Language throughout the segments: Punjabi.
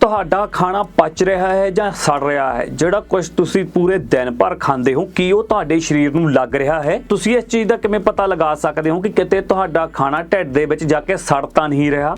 ਤੁਹਾਡਾ ਖਾਣਾ ਪਚ ਰਿਹਾ ਹੈ ਜਾਂ ਸੜ ਰਿਹਾ ਹੈ? ਜਿਹੜਾ ਕੁਝ ਤੁਸੀਂ ਪੂਰੇ ਦਿਨ ਭਰ ਖਾਂਦੇ ਹੋ, ਕੀ ਉਹ ਤੁਹਾਡੇ ਸਰੀਰ ਨੂੰ ਲੱਗ ਰਿਹਾ ਹੈ? ਤੁਸੀਂ ਇਸ ਚੀਜ਼ ਦਾ ਕਿਵੇਂ ਪਤਾ ਲਗਾ ਸਕਦੇ ਹੋ ਕਿ ਕਿਤੇ ਤੁਹਾਡਾ ਖਾਣਾ ਢਿੱਡ ਦੇ ਵਿੱਚ ਜਾ ਕੇ ਸੜ ਤਾਂ ਨਹੀਂ ਰਿਹਾ?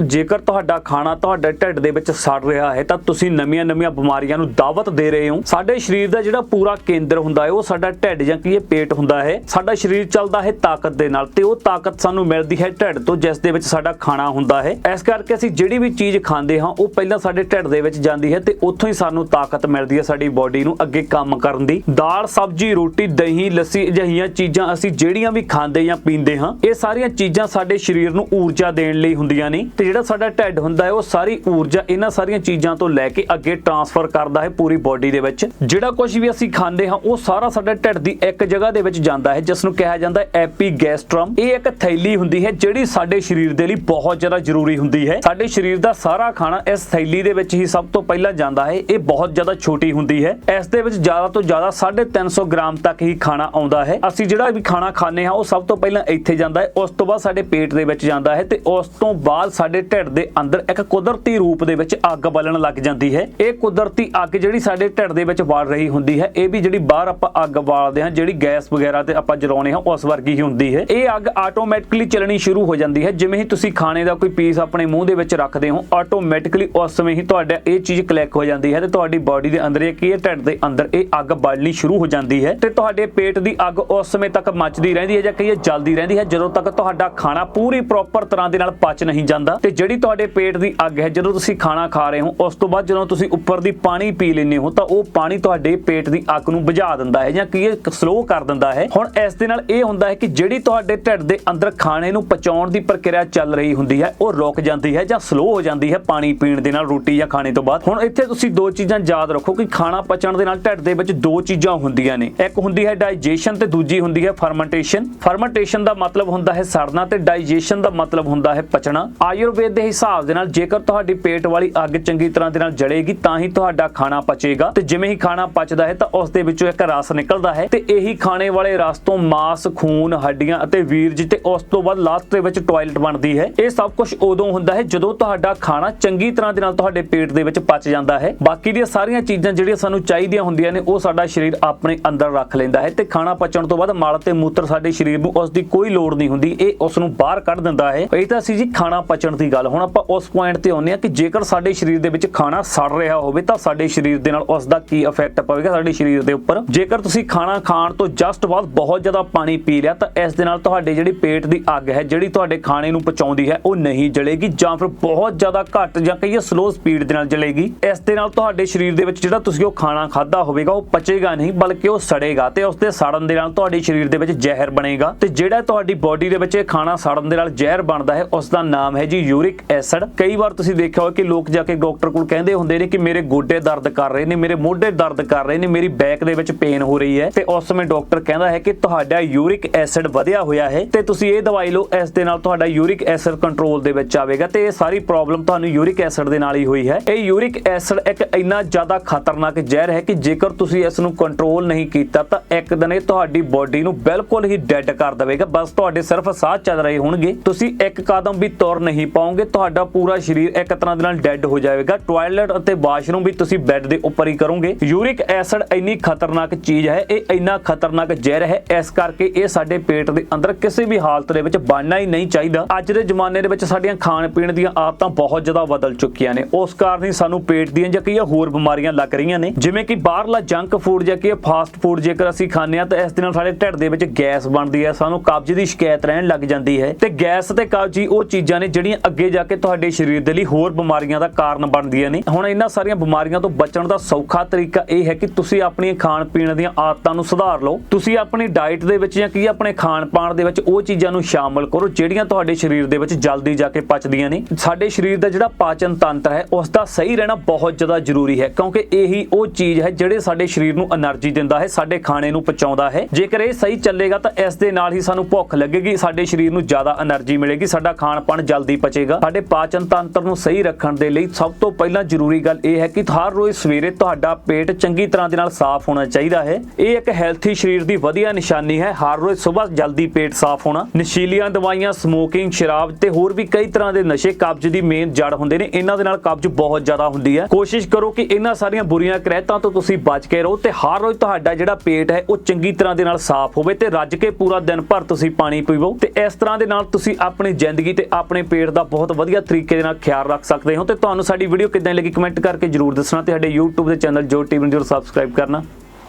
ਜੇਕਰ ਤੁਹਾਡਾ ਖਾਣਾ ਤੁਹਾਡੇ ਢਿੱਡ ਦੇ ਵਿੱਚ ਸੜ ਰਿਹਾ ਹੈ, ਤਾਂ ਤੁਸੀਂ ਨਵੀਆਂ-ਨਵੀਆਂ ਬਿਮਾਰੀਆਂ ਨੂੰ ਦਾਵਤ ਦੇ ਰਹੇ ਹੋ। ਸਾਡੇ ਸਰੀਰ ਦਾ ਜਿਹੜਾ ਪੂਰਾ ਕੇਂਦਰ ਹੁੰਦਾ ਹੈ, ਉਹ ਸਾਡਾ ਢਿੱਡ ਜਾਂ ਕੀ ਇਹ ਪੇਟ ਹੁੰਦਾ ਹੈ। ਸਾਡਾ ਸਰੀਰ ਚੱਲਦਾ ਹੈ ਤਾਕਤ ਦੇ ਨਾਲ ਤੇ ਉਹ ਤਾਕਤ ਸਾਨੂੰ ਮਿਲਦੀ ਹੈ ਢਿੱਡ ਤੋਂ, ਜਿਸ ਦੇ ਵਿੱਚ ਸਾਡਾ ਖਾਣਾ ਹੁੰਦਾ ਹੈ। ਇਸ ਕਰਕੇ ਅਸੀਂ ਜਿਹੜੀ ਵੀ ਚੀਜ਼ ਖਾਂਦੇ ਹਾਂ, ਉਹ ਪਹਿਲਾਂ ਸਾਡੇ ਢਿੱਡ ਦੇ ਵਿੱਚ ਜਾਂਦੀ ਹੈ ਤੇ ਉੱਥੋਂ ਹੀ ਸਾਨੂੰ ਤਾਕਤ ਮਿਲਦੀ ਹੈ ਸਾਡੀ ਬਾਡੀ ਨੂੰ ਅੱਗੇ ਕੰਮ ਕਰਨ ਦੀ। ਦਾਲ, ਸਬਜ਼ੀ, ਰੋਟੀ, ਦਹੀਂ, ਲੱਸੀ ਅਜਿਹੀਆਂ ਚੀਜ਼ਾਂ ਅਸੀਂ ਜਿਹੜੀਆਂ ਵੀ ਖਾਂਦੇ ਜਾਂ ਪੀਂਦੇ ਹਾਂ, ਇਹ ਸਾਰੀਆਂ ਚੀਜ਼ਾਂ ਸਾਡੇ ਸਰੀਰ ਨੂੰ ਊਰਜਾ ਦੇਣ ਲਈ ਹੁੰਦੀਆਂ ਨੇ ਤੇ ਜਿਹੜਾ ਸਾਡਾ ਢਿੱਡ ਹੁੰਦਾ ਹੈ, ਉਹ ਸਾਰੀ ਊਰਜਾ ਇਹਨਾਂ ਸਾਰੀਆਂ ਚੀਜ਼ਾਂ ਤੋਂ ਲੈ ਕੇ ਅੱਗੇ ਟਰਾਂਸਫਰ ਕਰਦਾ ਹੈ ਪੂਰੀ ਬਾਡੀ ਦੇ ਵਿੱਚ। ਜਿਹੜਾ ਕੁਝ ਵੀ ਅਸੀਂ ਖਾਂਦੇ ਹਾਂ, ਉਹ ਸਾਰਾ ਸਾਡੇ ਢਿੱਡ ਦੀ ਇੱਕ ਜਗ੍ਹਾ ਦੇ ਵਿੱਚ ਜਾਂਦਾ ਹੈ ਜਿਸ ਨੂੰ ਕਿਹਾ ਜਾਂਦਾ ਹੈ ਐਪੀਗੈਸਟ੍ਰਮ ਇਹ ਇੱਕ ਥੈਲੀ ਹੁੰਦੀ ਹੈ, ਜਿਹੜੀ ਸਾਡੇ ਸਰੀਰ ਦੇ ਲਈ ਬਹੁਤ ਜ਼ਿਆਦਾ ਜ਼ਰੂਰੀ ਹੁੰਦੀ ਹੈ। ਸਾਡੇ ਸਰੀਰ ਦਾ ਸਾਰਾ ਖਾਣਾ ਇਸ ਥੈਲੀ ਦੇ ਵਿੱਚ ਹੀ ਸਭ ਤੋਂ ਪਹਿਲਾਂ ਜਾਂਦਾ ਹੈ, ਇਹ ਬਹੁਤ ਜ਼ਿਆਦਾ ਛੋਟੀ ਹੁੰਦੀ ਹੈ। ਇਸ ਦੇ ਵਿੱਚ ਜ਼ਿਆਦਾ ਤੋਂ ਜ਼ਿਆਦਾ 350 ਗ੍ਰਾਮ ਤੱਕ ਹੀ ਖਾਣਾ ਆਉਂਦਾ ਹੈ। ਅਸੀਂ ਜਿਹੜਾ ਵੀ ਖਾਣਾ ਖਾਂਦੇ ਹਾਂ, ਉਹ ਸਭ ਤੋਂ ਪਹਿਲਾਂ ਇੱਥੇ ਜਾਂਦਾ ਹੈ, ਉਸ ਤੋਂ ਬਾਅਦ ਸਾਡੇ ਪੇਟ ਦੇ ਵਿੱਚ ਜਾਂਦਾ ਹੈ ਤੇ ਉਸ ਤੋਂ ਬਾਅਦ ਸਾਡੇ ਢਿੱਡ ਦੇ ਅੰਦਰ ਇੱਕ ਕੁਦਰਤੀ ਰੂਪ ਦੇ ਵਿੱਚ ਅੱਗ ਬਲਣ ਲੱਗ ਜਾਂਦੀ ਹੈ। ਇਹ ਕੁਦਰਤੀ ਅੱਗ ਜਿਹੜੀ ਸਾਡੇ ਢਿੱਡ ਦੇ ਵਿੱਚ ਵੜ ਰਹੀ ਹੁੰਦੀ ਹੈ। ਇਹ ਵੀ ਜਿਹੜੀ ਬਾਹਰ ਆਪਾਂ ਅੱਗ ਬਾਲਦੇ ਹਾਂ, ਜਿਹੜੀ ਗੈਸ ਵਗੈਰਾ ਤੇ ਆਪਾਂ ਜਲਾਉਨੇ ਹਾਂ, ਉਸ ਵਰਗੀ ਹੀ ਹੁੰਦੀ ਹੈ। ਇਹ ਅੱਗ ਆਟੋਮੈਟਿਕਲੀ ਚੱਲਣੀ ਸ਼ੁਰੂ ਹੋ ਜਾਂਦੀ ਹੈ। ਜਿਵੇਂ ਹੀ ਤੁਸੀਂ ਖਾਣੇ ਦਾ ਕੋਈ ਪੀਸ ਆਪਣੇ ਮੂੰਹ ਦੇ ਵਿੱਚ ਰੱਖਦੇ ਹੋ ਆਟੋਮੈਟਿਕਲੀ ਉਸ ਸਮੇਂ ਹੀ ਤੁਹਾਡਾ ਇਹ ਚੀਜ਼ ਕਲਿੱਕ ਹੋ ਜਾਂਦੀ ਹੈ ਤੇ ਤੁਹਾਡੀ ਬਾਡੀ ਦੇ ਅੰਦਰ ਇਹ ਕੀ ਹੈ? ਢਿੱਡ ਦੇ ਅੰਦਰ ਇਹ ਅੱਗ ਬਲਣੀ ਸ਼ੁਰੂ ਹੋ ਜਾਂਦੀ ਹੈ ਤੇ ਤੁਹਾਡੇ ਪੇਟ ਦੀ ਅੱਗ ਉਸ ਸਮੇਂ ਤੱਕ ਮੱਚਦੀ ਰਹਿੰਦੀ ਹੈ ਜਾਂ ਕਹੀਏ ਜਲਦੀ ਰਹਿੰਦੀ ਹੈ, ਜਦੋਂ ਤੱਕ ਤੁਹਾਡਾ ਖਾਣਾ ਪੂਰੀ ਪ੍ਰੋਪਰ ਤਰ੍ਹਾਂ ਦੇ ਨਾਲ ਪਚ ਨਹੀਂ ਜਾਂਦਾ। ਤੇ ਜਿਹੜੀ ਤੁਹਾਡੇ ਪੇਟ ਦੀ ਅੱਗ ਹੈ, ਜਦੋਂ ਤੁਸੀਂ ਖਾਣਾ ਖਾ ਰਹੇ ਹੋ, ਉਸ ਤੋਂ ਬਾਅਦ ਜਦੋਂ ਤੁਸੀਂ ਉੱਪਰ ਦੀ ਪਾਣੀ ਪੀ ਲੈਂਦੇ ਹੋ, ਤਾਂ ਉਹ ਪਾਣੀ ਤੁਹਾਡੇ ਪੇਟ ਦੀ ਅੱਗ ਨੂੰ ਬੁਝਾ ਦਿੰਦਾ ਹੈ ਜਾਂ ਕੀ ਇਹ ਸਲੋ ਕਰ ਦਿੰਦਾ ਹੈ। ਹੁਣ ਇਸ ਦੇ ਨਾਲ ਇਹ ਹੁੰਦਾ ਹੈ ਕਿ ਜਿਹੜੀ ਤੁਹਾਡੇ ਢਿੱਡ ਦੇ ਅੰਦਰ ਖਾਣੇ ਨੂੰ ਪਚਾਉਣ ਦੀ ਪ੍ਰਕਿਰਿਆ ਚੱਲ ਰਹੀ ਹੁੰਦੀ ਹੈ, ਉਹ ਰੁਕ ਜਾਂਦੀ ਹੈ ਜਾਂ ਸਲੋ ਹੋ ਜਾਂਦੀ ਹੈ ਪਾਣੀ ਪੀਣ ਦੇ ਨਾਲ, ਰੋਟੀ ਜਾਂ ਖਾਣੇ ਤੋਂ ਬਾਅਦ। ਹੁਣ ਇੱਥੇ ਤੁਸੀਂ ਦੋ ਚੀਜ਼ਾਂ ਯਾਦ ਰੱਖੋ ਕਿ ਖਾਣਾ ਪਚਣ ਦੇ ਨਾਲ ਢਿੱਡ ਦੇ ਵਿੱਚ ਦੋ ਚੀਜ਼ਾਂ ਹੁੰਦੀਆਂ ਨੇ। ਇੱਕ ਹੁੰਦੀ ਹੈ ਡਾਈਜੈਸ਼ਨ ਤੇ ਦੂਜੀ ਹੁੰਦੀ ਹੈ ਫਰਮੈਂਟੇਸ਼ਨ ਫਰਮੈਂਟੇਸ਼ਨ ਦਾ ਮਤਲਬ ਹੁੰਦਾ ਹੈ ਸੜਨਾ ਤੇ ਡਾਈਜੈਸ਼ਨ ਦਾ ਮਤਲਬ ਹੁੰਦਾ ਹੈ ਪਚਣਾ। ਆਯੁਰ ਆਯੁਰਵੇਦ ਦੇ ਹਿਸਾਬ ਦੇ ਨਾਲ ਜੇਕਰ ਤੁਹਾਡੀ ਪੇਟ ਵਾਲੀ ਅੱਗ ਚੰਗੀ ਤਰ੍ਹਾਂ ਦੇ ਨਾਲ ਜਲੇਗੀ, ਤਾਂ ਹੀ ਤੁਹਾਡਾ ਖਾਣਾ ਪਚੇਗਾ। ਤੇ ਜਿਵੇਂ ਹੀ ਖਾਣਾ ਪਚਦਾ ਹੈ, ਤਾਂ ਉਸ ਦੇ ਵਿੱਚੋਂ ਇੱਕ ਰਸ ਨਿਕਲਦਾ ਹੈ। ਤੇ ਇਹੀ ਖਾਣੇ ਵਾਲੇ ਰਸ ਤੋਂ ਮਾਸ, ਖੂਨ, ਹੱਡੀਆਂ ਅਤੇ ਵੀਰਜ ਤੇ ਉਸ ਤੋਂ ਬਾਅਦ ਲਾਸਟ ਦੇ ਵਿੱਚ ਟਾਇਲਟ ਬਣਦੀ ਹੈ। ਇਹ ਸਭ ਕੁਝ ਉਦੋਂ ਹੁੰਦਾ ਹੈ ਜਦੋਂ ਤੁਹਾਡਾ ਖਾਣਾ ਚੰਗੀ ਤਰ੍ਹਾਂ ਦੇ ਨਾਲ ਤੁਹਾਡੇ ਪੇਟ ਦੇ ਵਿੱਚ ਪਚ ਜਾਂਦਾ ਹੈ। ਬਾਕੀ ਦੀਆਂ ਸਾਰੀਆਂ ਚੀਜ਼ਾਂ ਜਿਹੜੀਆਂ ਸਾਨੂੰ ਚਾਹੀਦੀਆਂ ਹੁੰਦੀਆਂ ਨੇ, ਉਹ ਸਾਡਾ ਸਰੀਰ ਆਪਣੇ ਅੰਦਰ ਰੱਖ ਲੈਂਦਾ ਹੈ ਤੇ ਖਾਣਾ ਪਚਣ ਤੋਂ ਬਾਅਦ ਮਲ ਤੇ ਮੂਤਰ ਸਾਡੇ ਸਰੀਰ ਨੂੰ ਉਸ ਦੀ ਕੋਈ ਲੋੜ ਨਹੀਂ ਹੁੰਦੀ। ਇਹ ਉਸ ਨੂੰ ਬਾਹਰ ਕੱਢ ਦਿੰਦਾ ਹੈ। ਇਹ ਤਾਂ ਸੀ ਜੀ, ਖਾਣਾ ਪਚਣ ਦੀ ਗੱਲ। ਹੁਣ ਆਪਾਂ ਉਸ ਪੁਆਇੰਟ ਤੇ ਆਉਂਦੇ ਹਾਂ ਕਿ ਜੇਕਰ ਸਾਡੇ ਸਰੀਰ ਦੇ ਵਿੱਚ ਖਾਣਾ ਸੜ ਰਿਹਾ ਹੋਵੇ ਤਾਂ ਸਾਡੇ ਸਰੀਰ ਦੇ ਨਾਲ ਉਸ ਦਾ ਕੀ ਇਫੈਕਟ ਪਵੇਗਾ? ਸਾਡੇ ਸਰੀਰ ਦੇ ਉੱਪਰ। ਜੇਕਰ ਤੁਸੀਂ ਖਾਣਾ ਖਾਣ ਤੋਂ ਜਸਟ ਬਾਅਦ ਬਹੁਤ ਜ਼ਿਆਦਾ ਪਾਣੀ ਪੀ ਲਿਆ ਤਾਂ ਇਸ ਦੇ ਨਾਲ ਤੁਹਾਡੇ ਜਿਹੜੀ ਪੇਟ ਦੀ ਅੱਗ ਹੈ, ਜਿਹੜੀ ਤੁਹਾਡੇ ਖਾਣੇ ਨੂੰ ਪਚਾਉਂਦੀ ਹੈ, ਉਹ ਨਹੀਂ ਜਲੇਗੀ ਜਾਂ ਫਿਰ ਬਹੁਤ ਜ਼ਿਆਦਾ ਘੱਟ ਜਾਂ ਕਹੀਏ ਸਲੋ ਸਪੀਡ ਦੇ ਨਾਲ ਜਲੇਗੀ। ਇਸ ਦੇ ਨਾਲ ਤੁਹਾਡੇ ਸਰੀਰ ਦੇ ਵਿੱਚ ਜਿਹੜਾ ਤੁਸੀਂ ਉਹ ਖਾਣਾ ਖਾਦਾ ਹੋਵੇਗਾ, ਉਹ ਪਚੇਗਾ ਨਹੀਂ, ਬਲਕਿ ਉਹ ਸੜੇਗਾ ਤੇ ਉਸ ਦੇ ਸੜਨ ਦੇ ਨਾਲ ਤੁਹਾਡੇ ਸਰੀਰ ਦੇ ਵਿੱਚ ਜ਼ਹਿਰ ਬਣੇਗਾ ਤੇ ਜਿਹੜਾ ਤੁਹਾਡੀ ਬਾਡੀ ਦੇ ਵਿੱਚ ਇਹ ਖਾਣਾ ਸੜਨ ਦੇ ਨਾਲ ਜ਼ਹਿਰ ਬਣਦਾ ਹੈ ਉਸ ਦਾ ਨਾਮ ਹੈ ਜੀ ਯੂਰਿਕ ਐਸਿਡ, ਕਈ ਵਾਰ ਤੁਸੀਂ ਦੇਖਿਆ ਹੋਵੇ ਕਿ ਲੋਕ ਜਾ ਕੇ ਡਾਕਟਰ ਕੋਲ ਕਹਿੰਦੇ ਹੁੰਦੇ ਨੇ ਕਿ ਮੇਰੇ ਗੋਡੇ ਦਰਦ ਕਰ ਰਹੇ ਨੇ, ਮੇਰੇ ਮੋਢੇ ਦਰਦ ਕਰ ਰਹੇ ਨੇ, ਮੇਰੀ ਬੈਕ ਦੇ ਵਿੱਚ ਪੇਨ ਹੋ ਰਹੀ ਹੈ। ਤੇ ਉਸ ਸਮੇਂ ਡਾਕਟਰ ਕਹਿੰਦਾ ਹੈ ਕਿ ਤੁਹਾਡਾ ਯੂਰਿਕ ਐਸਿਡ ਵਧਿਆ ਹੋਇਆ ਹੈ ਤੇ ਤੁਸੀਂ ਇਹ ਦਵਾਈ ਲਓ, ਇਸ ਦੇ ਨਾਲ ਤੁਹਾਡਾ ਯੂਰਿਕ ਐਸਿਡ ਕੰਟਰੋਲ ਦੇ ਵਿੱਚ ਆਵੇਗਾ ਤੇ ਇਹ ਸਾਰੀ ਪ੍ਰੋਬਲਮ ਤੁਹਾਨੂੰ ਯੂਰਿਕ ਐਸਿਡ ਦੇ ਨਾਲ ਹੀ ਹੋਈ ਹੈ। ਇਹ ਯੂਰਿਕ ਐਸਿਡ ਇੱਕ ਇੰਨਾ ਜ਼ਿਆਦਾ ਖਤਰਨਾਕ ਜ਼ਹਿਰ ਹੈ ਕਿ ਜੇਕਰ ਤੁਸੀਂ ਇਸ ਨੂੰ ਕੰਟਰੋਲ ਨਹੀਂ ਕੀਤਾ ਤਾਂ ਇੱਕ ਦਿਨ ਇਹ ਤੁਹਾਡੀ ਬਾਡੀ ਨੂੰ ਬਿਲਕੁਲ ਹੀ ਡੈਡ ਕਰ ਦੇਵੇਗਾ। ਬਸ ਤੁਹਾਡੇ ਸਿਰਫ ਸਾਹ ਚੱਲ ਰਹੇ ਹੋਣਗੇ। ਤੁਸੀਂ ਇੱਕ ਕਦਮ ਵੀ ਤੁਰ ਨਹੀਂ ਪਾਉਂਗੇ, ਤੁਹਾਡਾ ਪੂਰਾ ਸਰੀਰ ਇੱਕ ਤਰ੍ਹਾਂ ਦੇ ਨਾਲ ਡੈੱਡ ਹੋ ਜਾਵੇਗਾ। ਟਾਇਲਟ ਅਤੇ ਵਾਸ਼ਰੂਮ ਵੀ ਤੁਸੀਂ ਬੈੱਡ ਦੇ ਉੱਪਰ ਹੀ ਕਰੋਗੇ। ਯੂਰਿਕ ਐਸਿਡ ਇੰਨੀ ਖਤਰਨਾਕ ਚੀਜ਼ ਹੈ, ਇਹ ਇੰਨਾ ਖਤਰਨਾਕ ਜ਼ਹਿਰ ਹੈ, ਇਸ ਕਰਕੇ ਇਹ ਸਾਡੇ ਪੇਟ ਦੇ ਅੰਦਰ ਕਿਸੇ ਵੀ ਹਾਲਤ ਦੇ ਵਿੱਚ ਬਣਨਾ ਹੀ ਨਹੀਂ ਚਾਹੀਦਾ। ਅੱਜ ਦੇ ਜ਼ਮਾਨੇ ਦੇ ਵਿੱਚ ਸਾਡੀਆਂ ਖਾਣ ਪੀਣ ਦੀਆਂ ਆਦਤਾਂ ਬਹੁਤ ਜ਼ਿਆਦਾ ਬਦਲ ਚੁੱਕੀਆਂ ਨੇ। ਉਸ ਕਾਰਨ ਹੀ ਸਾਨੂੰ ਪੇਟ ਦੀਆਂ ਜਾਂ ਕਈ ਹੋਰ ਬਿਮਾਰੀਆਂ ਲੱਗ ਰਹੀਆਂ ਨੇ। ਜਿਵੇਂ ਕਿ ਬਾਹਰਲਾ ਜੰਕ ਫੂਡ ਜਾਂ ਕਿ ਫਾਸਟ ਫੂਡ ਜੇਕਰ ਅਸੀਂ ਖਾਂਦੇ ਆ ਤਾਂ ਇਸ ਦੇ ਨਾਲ ਸਾਡੇ ਢਿੱਡ ਦੇ ਵਿੱਚ ਗੈਸ ਬਣਦੀ ਹੈ। ਸਾਨੂੰ ਕਬਜ਼ ਦੀ ਸ਼ਿਕਾਇਤ ਰਹਿਣ ਲੱਗ ਜਾਂਦੀ ਹੈ। ਤੇ ਗੈਸ ਤੇ ਕਬਜ਼ ਉਹ ਚੀਜ਼ਾਂ ਨੇ ਜਿਹੜੀਆਂ ਅੱਗੇ ਜਾ ਕੇ ਤੁਹਾਡੇ ਸਰੀਰ ਦੇ ਲਈ ਹੋਰ ਬਿਮਾਰੀਆਂ ਦਾ ਕਾਰਨ ਬਣਦੀਆਂ ਨੇ। ਹੁਣ ਇਹਨਾਂ ਸਾਰੀਆਂ ਬਿਮਾਰੀਆਂ ਤੋਂ ਬਚਣ ਦਾ ਸੌਖਾ ਤਰੀਕਾ ਇਹ ਹੈ ਕਿ ਤੁਸੀਂ ਆਪਣੀ ਖਾਣ ਪੀਣ ਦੀਆਂ ਆਦਤਾਂ ਨੂੰ ਸੁਧਾਰ ਲਓ। ਤੁਸੀਂ ਆਪਣੀ ਡਾਈਟ ਦੇ ਵਿੱਚ ਜਾਂ ਕੀ ਆਪਣੇ ਖਾਣ ਪਾਣ ਦੇ ਵਿੱਚ ਉਹ ਚੀਜ਼ਾਂ ਨੂੰ ਸ਼ਾਮਲ ਕਰੋ ਜਿਹੜੀਆਂ ਤੁਹਾਡੇ ਸਰੀਰ ਦੇ ਵਿੱਚ ਜਲਦੀ ਜਾ ਕੇ ਪਚਦੀਆਂ ਨੇ। ਸਾਡੇ ਸਰੀਰ ਦਾ ਜਿਹੜਾ ਪਾਚਨ ਤੰਤਰ ਹੈ, ਉਸ ਦਾ ਸਹੀ ਰਹਿਣਾ ਬਹੁਤ ਜ਼ਿਆਦਾ ਜ਼ਰੂਰੀ ਹੈ ਕਿਉਂਕਿ ਇਹੀ ਉਹ ਚੀਜ਼ ਹੈ ਜਿਹੜੇ ਸਾਡੇ ਸਰੀਰ ਨੂੰ એનર્ਜੀ ਦਿੰਦਾ ਹੈ, ਸਾਡੇ ਖਾਣੇ ਨੂੰ ਪਚਾਉਂਦਾ ਹੈ। ਜੇਕਰ ਇਹ ਸਹੀ ਚੱਲੇਗਾ ਤਾਂ ਇਸ ਦੇ ਨਾਲ ਹੀ ਸਾਨੂੰ ਭੁੱਖ ਲੱਗੇਗੀ, ਸਾਡੇ ਸਰੀਰ ਨੂੰ ਜ਼ਿਆਦਾ એનર્ਜੀ ਮਿਲੇਗੀ, ਸਾਡਾ ਖਾਣ ਪਾਣ ਜਲਦੀ ਪਚੇ ਪਚੇਗਾ ਸਾਡੇ ਪਾਚਨ ਤੰਤਰ ਨੂੰ ਸਹੀ ਰੱਖਣ ਦੇ ਲਈ ਸਭ ਤੋਂ ਪਹਿਲਾਂ ਜ਼ਰੂਰੀ ਗੱਲ ਇਹ ਹੈ ਕਿ ਹਰ ਰੋਜ਼ ਸਵੇਰੇ ਤੁਹਾਡਾ ਪੇਟ ਚੰਗੀ ਤਰ੍ਹਾਂ ਦੇ ਨਾਲ ਸਾਫ਼ ਹੋਣਾ ਚਾਹੀਦਾ ਹੈ। ਇਹ ਇੱਕ ਹੈਲਥੀ ਸਰੀਰ ਦੀ ਵਧੀਆ ਨਿਸ਼ਾਨੀ ਹੈ। ਹਰ ਰੋਜ਼ ਸਵੇਰ ਜਲਦੀ ਪੇਟ ਸਾਫ਼ ਹੋਣਾ, ਨਸ਼ੀਲੀਆਂ ਦਵਾਈਆਂ ਸਮੋਕਿੰਗ ਸ਼ਰਾਬ ਤੇ ਹੋਰ ਵੀ ਕਈ ਤਰ੍ਹਾਂ ਦੇ ਨਸ਼ੇ ਕਬਜ਼ ਦੀ ਮੇਨ ਜੜ ਹੁੰਦੇ ਨੇ। ਇਹਨਾਂ ਦੇ ਨਾਲ ਕਬਜ਼ ਬਹੁਤ ਜ਼ਿਆਦਾ ਹੁੰਦੀ ਹੈ। ਕੋਸ਼ਿਸ਼ ਕਰੋ ਕਿ ਇਹਨਾਂ ਸਾਰੀਆਂ ਬੁਰੀਆਂ ਕ੍ਰਹਿਤਾਂ ਤੋਂ ਤੁਸੀਂ ਬਚ ਕੇ ਰਹੋ ਤੇ ਹਰ ਰੋਜ਼ ਤੁਹਾਡਾ ਜਿਹੜਾ ਪੇਟ ਹੈ ਉਹ ਚੰਗੀ ਤਰ੍ਹਾਂ ਦੇ ਨਾਲ ਸਾਫ਼ ਹੋਵੇ ਤੇ ਰੱਜ ਕੇ ਪੂਰਾ ਦਿਨ ਭਰ ਤੁਸੀਂ ਪਾਣੀ ਪੀਵੋ ਤੇ ਇਸ ਤਰ੍ਹਾਂ ਦੇ ਨਾਲ ਤੁਸੀਂ ਆਪਣੀ ਜ਼ਿੰਦਗੀ ਤੇ ਆਪਣੇ ਪੇਟ ਦਾ ਬਹੁਤ ਵਧੀਆ ਤਰੀਕੇ ਦੇ ਨਾਲ ਖਿਆਲ ਰੱਖ ਸਕਦੇ ਹੋ ਤੇ ਤੁਹਾਨੂੰ ਸਾਡੀ ਵੀਡੀਓ ਕਿੱਦਾਂ ਲੱਗੀ ਕਮੈਂਟ ਕਰਕੇ ਜਰੂਰ ਦੱਸਣਾ ਤੇ ਸਾਡੇ YouTube ਦੇ ਚੈਨਲ ਜੋ ਟੀਵੀ ਨੂੰ ਜਰੂਰ ਸਬਸਕ੍ਰਾਈਬ ਕਰਨਾ।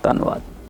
ਧੰਨਵਾਦ।